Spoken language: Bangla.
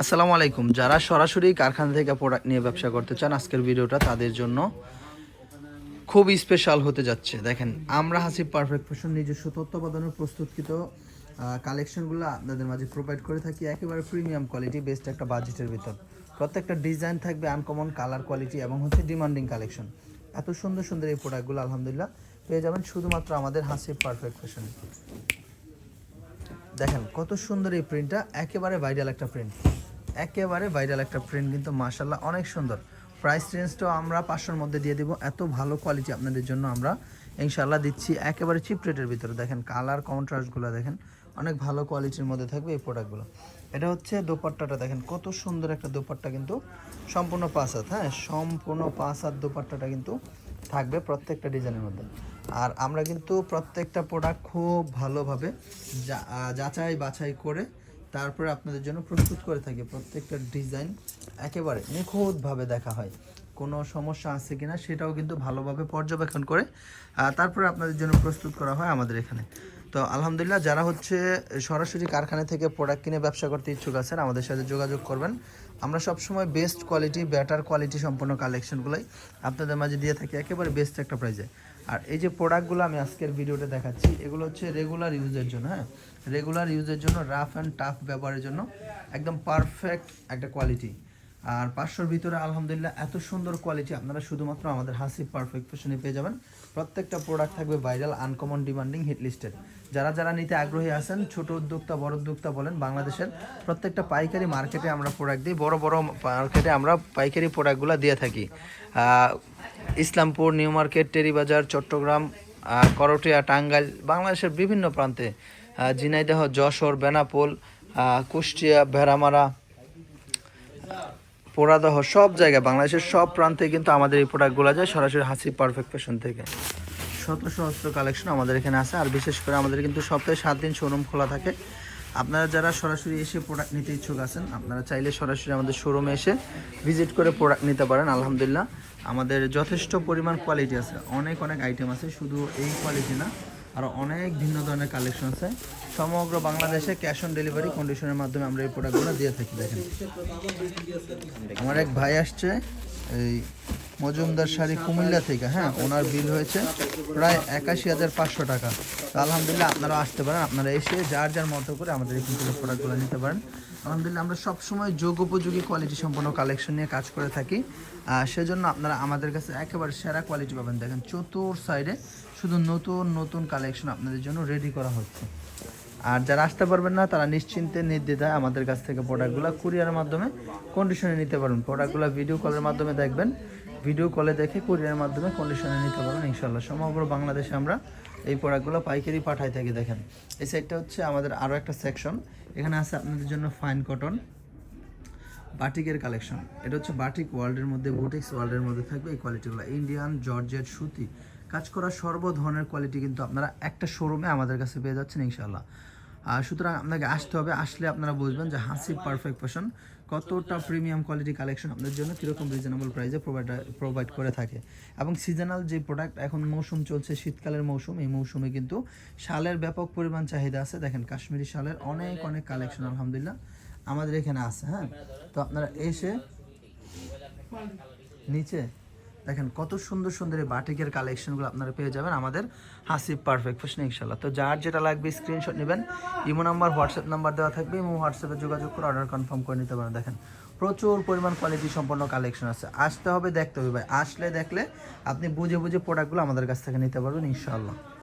আসসালামু আলাইকুম। যারা সরাসরি কারখানা থেকে প্রোডাক্ট নিয়ে ব্যবসা করতে চান, আজকের ভিডিওটা তাদের জন্য খুব স্পেশাল হতে যাচ্ছে। দেখেন, আমরা হাসিব পারফেক্ট ফ্যাশন নিজস্ব তত্ত্বাবধানের প্রস্তুতকৃত কালেকশনগুলো আপনাদের মাঝে প্রোভাইড করে থাকি। একেবারে প্রিমিয়াম কোয়ালিটি বেস্ট একটা বাজেটের ভিতর। প্রত্যেকটা ডিজাইন থাকবে আনকমন কালার কোয়ালিটি এবং হচ্ছে ডিমান্ডিং কালেকশন এত সুন্দর সুন্দর এই প্রোডাক্টগুলো আলহামদুলিল্লাহ, পেয়ে যাবেন শুধুমাত্র আমাদের হাসিব পারফেক্ট ফ্যাশনে দেখেন, কত সুন্দর এই প্রিন্টটা একেবারে ভাইরাল একটা প্রিন্ট একেবারে ভাইরাল একটা প্রিন্ট কিন্তু মাশাল্লাহ অনেক সুন্দর। প্রাইস রেঞ্জটাও আমরা পাঁচশোর মধ্যে দিয়ে দিব। এত ভালো কোয়ালিটি আপনাদের জন্য আমরা ইনশাল্লাহ দিচ্ছি একেবারে চিপ রেটের ভিতরে। দেখেন কালার কন্ট্রাস্টগুলো দেখেন, অনেক ভালো কোয়ালিটির মধ্যে থাকবে এই প্রোডাক্টগুলো এটা হচ্ছে দোপাট্টাটা, দেখেন কত সুন্দর একটা দোপাট্টা কিন্তু সম্পূর্ণ পাঁচ হাত হ্যাঁ? সম্পূর্ণ পাঁচ হাত দোপাট্টাটা কিন্তু থাকবে প্রত্যেকটা ডিজাইনের মধ্যে। আর আমরা কিন্তু প্রত্যেকটা প্রোডাক্ট খুব ভালোভাবে যাচাই বাছাই করে তারপরে আপনাদের জন্য প্রস্তুত করে থাকি। প্রত্যেকটা ডিজাইন একেবারে নিখুঁতভাবে দেখা হয়। কোনো সমস্যা আছে কিনা সেটাও কিন্তু ভালোভাবে পর্যবেক্ষণ করে তারপরে আপনাদের জন্য প্রস্তুত করা হয় আমাদের এখানে। তো আলহামদুলিল্লাহ যারা হচ্ছে সরাসরি কারখানা থেকে প্রোডাক্ট কিনে ব্যবসা করতে ইচ্ছুক আছেন, আমাদের সাথে যোগাযোগ করবেন। আমরা সবসময় বেস্ট কোয়ালিটি বেটার কোয়ালিটি সম্পন্ন কালেকশনগুলোই আপনাদের মাঝে দিয়ে থাকি, একেবারে বেস্ট একটা প্রাইজে আর এই যে প্রোডাক্টগুলো আমি আজকের ভিডিওতে দেখাচ্ছি, এগুলো হচ্ছে রেগুলার ইউজের জন্য হ্যাঁ? রেগুলার ইউজের জন্য রাফ অ্যান্ড টাফ ব্যবহারের জন্য একদম পারফেক্ট একটা কোয়ালিটি আর পাঁচশোর ভিতরে আলহামদুলিল্লাহ এত সুন্দর কোয়ালিটি আপনারা শুধুমাত্র আমাদের হাসিব পারফেক্ট ফ্যাশনে পেয়ে যাবেন। প্রত্যেকটা প্রোডাক্ট থাকবে viral uncommon demanding hit listed যারা যারা নিতে আগ্রহী আছেন, ছোট উদ্যোক্তা, বড় উদ্যোক্তা বলেন, বাংলাদেশের প্রত্যেকটা পাইকারি মার্কেটে আমরা প্রোডাক্ট দিই, বড় বড় মার্কেটে আমরা পাইকারি প্রোডাক্টগুলো দিয়ে থাকি। ইসলামপুর, নিউ মার্কেট, টেরিবাজার, চট্টগ্রাম করটিয়া, টাঙ্গাইল, বাংলাদেশের বিভিন্ন প্রান্তে ঝিনাইদহ, যশোর, বেনাপোল কুষ্টিয়া, ভেড়ামারা, পোড়াদহ, সব জায়গায় বাংলাদেশের সব প্রান্তে কিন্তু আমাদের এই প্রোডাক্টগুলো যায় সরাসরি হাসি পারফেক্ট ফ্যাশন থেকে। শত সহস্র কালেকশন আমাদের এখানে আছে, আর বিশেষ করে আমাদের কিন্তু সপ্তাহে সাত দিন শোরুম খোলা থাকে। আপনারা যারা সরাসরি এসে প্রোডাক্ট নিতে ইচ্ছুক আছেন, আপনারা চাইলে সরাসরি আমাদের শোরুমে এসে ভিজিট করে প্রোডাক্ট নিতে পারেন, আলহামদুলিল্লাহ। আমাদের যথেষ্ট পরিমাণ কোয়ালিটি আছে। অনেক অনেক আইটেম আছে, শুধু এই কোয়ালিটি না আরও অনেক ভিন্ন ধরনের কালেকশন আছে। সমগ্র বাংলাদেশে ক্যাশ অন ডেলিভারি কন্ডিশনের মাধ্যমে আমরা এই প্রোডাক্টগুলো দিয়ে থাকি, দেখেন। আমার এক ভাই আসছে এই মজুমদার শাড়ি কুমিল্লা থেকে হ্যাঁ ওনার বিল হয়েছে প্রায় একাশি হাজার পাঁচশো টাকা। তো আলহামদুলিল্লাহ আপনারা আসতে পারেন, আপনারা এসে যার যার মতো করে আমাদের এখান থেকে প্রোডাক্টগুলো নিতে পারেন। আলহামদুলিল্লাহ, আমরা সবসময় যোগ উপযোগী কোয়ালিটি সম্পন্ন কালেকশন নিয়ে কাজ করে থাকি। সেজন্য আপনারা আমাদের কাছে একেবারে সেরা কোয়ালিটি পাবেন। দেখেন, চতুর সাইডে শুধু নতুন নতুন কালেকশন আপনাদের জন্য রেডি করা হচ্ছে। আর যারা আসতে পারবেন না, তারা নিশ্চিন্তে নির্দ্বিধায় আমাদের কাছ থেকে প্রোডাক্টগুলো কুরিয়ারের মাধ্যমে কন্ডিশনে নিতে পারবেন। প্রোডাক্টগুলো ভিডিও কলের মাধ্যমে দেখবেন। ভিডিও কলে দেখে কুরিয়ারের মাধ্যমে কন্ডিশনে নিতে পারবেন ইনশাল্লাহ সমগ্র বাংলাদেশে আমরা এই প্রোডাক্টগুলো পাইকারি পাঠাই থাকি, দেখেন। এই সাইডটা হচ্ছে আমাদের আরও একটা সেকশন এখানে আছে আপনাদের জন্য ফাইন কটন বাটিকের কালেকশন এটা হচ্ছে বাটিক ওয়ার্ল্ডের মধ্যে বুটিক্স ওয়ার্ল্ডের মধ্যে থাকবে। এই কোয়ালিটিগুলো ইন্ডিয়ান জর্জেট সুতি কাজ করা সর্ব ধরনের কোয়ালিটি কিন্তু আপনারা একটা শোরুমে আমাদের কাছে পেয়ে যাচ্ছেন ইনশাল্লাহ সুতরাং আপনাকে আসতে হবে, আসলে আপনারা বুঝবেন যে হাসি পারফেক্ট ফ্যাশন কতটা প্রিমিয়াম কোয়ালিটি কালেকশন আপনাদের জন্য কীরকম রিজনেবল প্রাইসে প্রোভাইড প্রোভাইড করে থাকে। এবং সিজনাল যে প্রোডাক্ট এখন মৌসুম চলছে, শীতকালের মৌসুম, এই মৌসুমে কিন্তু শালের ব্যাপক পরিমাণ চাহিদা আছে। দেখেন, কাশ্মীরি শালের অনেক অনেক কালেকশন আলহামদুলিল্লাহ, আমাদের এখানে আছে হ্যাঁ? তো আপনারা এসে নিচে দেখেন কত সুন্দর সুন্দর এই বাটিকের কালেকশনগুলো আপনারা পেয়ে যাবেন আমাদের হাসিব পারফেক্ট ফ্যাশন ইনশাল্লাহ তো যার যেটা লাগবে স্ক্রিনশট নেবেন, ইমো নাম্বার, হোয়াটসঅ্যাপ নাম্বার দেওয়া থাকবে, ইমো, হোয়াটসঅ্যাপে যোগাযোগ করে অর্ডার কনফার্ম করে নিতে পারেন। দেখেন, প্রচুর পরিমাণ কোয়ালিটি সম্পন্ন কালেকশন আছে। আসতে হবে, দেখতে হবে ভাই। আসলে দেখলে আপনি বুঝে বুঝে প্রোডাক্টগুলো আমাদের কাছ থেকে নিতে পারবেন ইনশাল্লাহ